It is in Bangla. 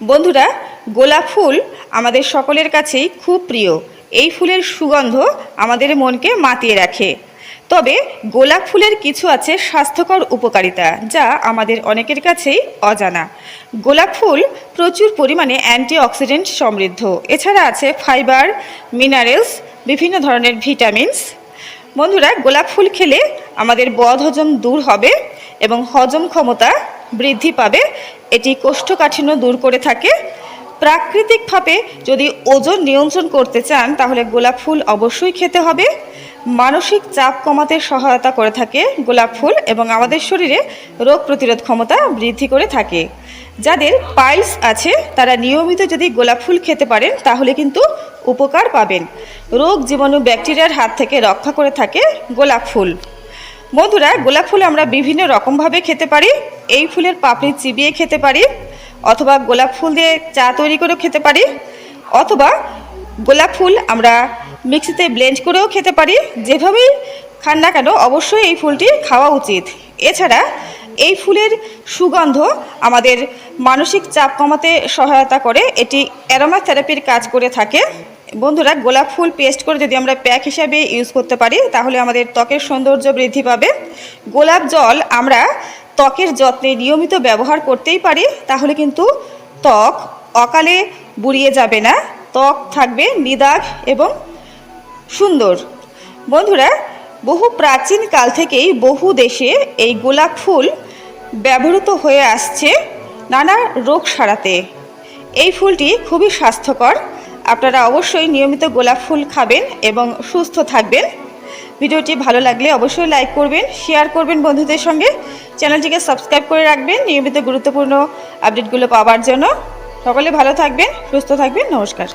বন্ধুরা, গোলাপ ফুল আমাদের সকলের কাছেই খুব প্রিয়। এই ফুলের সুগন্ধ আমাদের মনকে মাতিয়ে রাখে। তবে গোলাপ ফুলের কিছু আছে স্বাস্থ্যকর উপকারিতা, যা আমাদের অনেকের কাছেই অজানা। গোলাপ ফুল প্রচুর পরিমাণে অ্যান্টিঅক্সিডেন্ট সমৃদ্ধ। এছাড়া আছে ফাইবার, মিনারেলস, বিভিন্ন ধরনের ভিটামিনস। বন্ধুরা, গোলাপ ফুল খেলে আমাদের বদ হজম দূর হবে এবং হজম ক্ষমতা বৃদ্ধি পাবে, এটি কোষ্ঠকাঠিন্য দূর করে থাকে। প্রাকৃতিকভাবে যদি ওজন নিয়ন্ত্রণ করতে চান, তাহলে গোলাপ ফুল অবশ্যই খেতে হবে। মানসিক চাপ কমাতে সহায়তা করে থাকে গোলাপ ফুল এবং আমাদের শরীরে রোগ প্রতিরোধ ক্ষমতা বৃদ্ধি করে থাকে। যাদের পাইলস আছে, তারা নিয়মিত যদি গোলাপ ফুল খেতে পারেন, তাহলে কিন্তু উপকার পাবেন। রোগ জীবাণু ব্যাকটেরিয়ার হাত থেকে রক্ষা করে থাকে গোলাপ ফুল। বন্ধুরা, গোলাপ ফুল আমরা বিভিন্ন রকমভাবে খেতে পারি। এই ফুলের পাপড়ি চিবিয়ে খেতে পারি, অথবা গোলাপ ফুল দিয়ে চা তৈরি করেও খেতে পারি, অথবা গোলাপ ফুল আমরা মিক্সিতে ব্লেন্ড করেও খেতে পারি। যেভাবেই খান না কেন, অবশ্যই এই ফুলটি খাওয়া উচিত। এছাড়া এই ফুলের সুগন্ধ আমাদের মানসিক চাপ কমাতে সহায়তা করে। এটি অ্যারোমা থেরাপির কাজ করে থাকে। বন্ধুরা, গোলাপ ফুল পেস্ট করে যদি আমরা প্যাক হিসাবে ইউজ করতে পারি, তাহলে আমাদের ত্বকের সৌন্দর্য বৃদ্ধি পাবে। গোলাপ জল আমরা ত্বকের যত্নে নিয়মিত ব্যবহার করতেই পারি, তাহলে কিন্তু ত্বক অকালে বুড়িয়ে যাবে না। ত্বক থাকবে নিদাগ এবং সুন্দর। বন্ধুরা, বহু প্রাচীন কাল থেকেই বহু দেশে এই গোলাপ ফুল ব্যবহৃত হয়ে আসছে নানা রোগ সারাতে। এই ফুলটি খুবই স্বাস্থ্যকর। আপনারা অবশ্যই নিয়মিত গোলাপ ফুল খাবেন এবং সুস্থ থাকবেন। ভিডিওটি ভালো লাগলে অবশ্যই লাইক করবেন, শেয়ার করবেন বন্ধুদের সঙ্গে। চ্যানেলটিকে সাবস্ক্রাইব করে রাখবেন নিয়মিত গুরুত্বপূর্ণ আপডেটগুলো পাওয়ার জন্য। সকলে ভালো থাকবেন, সুস্থ থাকবেন, নমস্কার।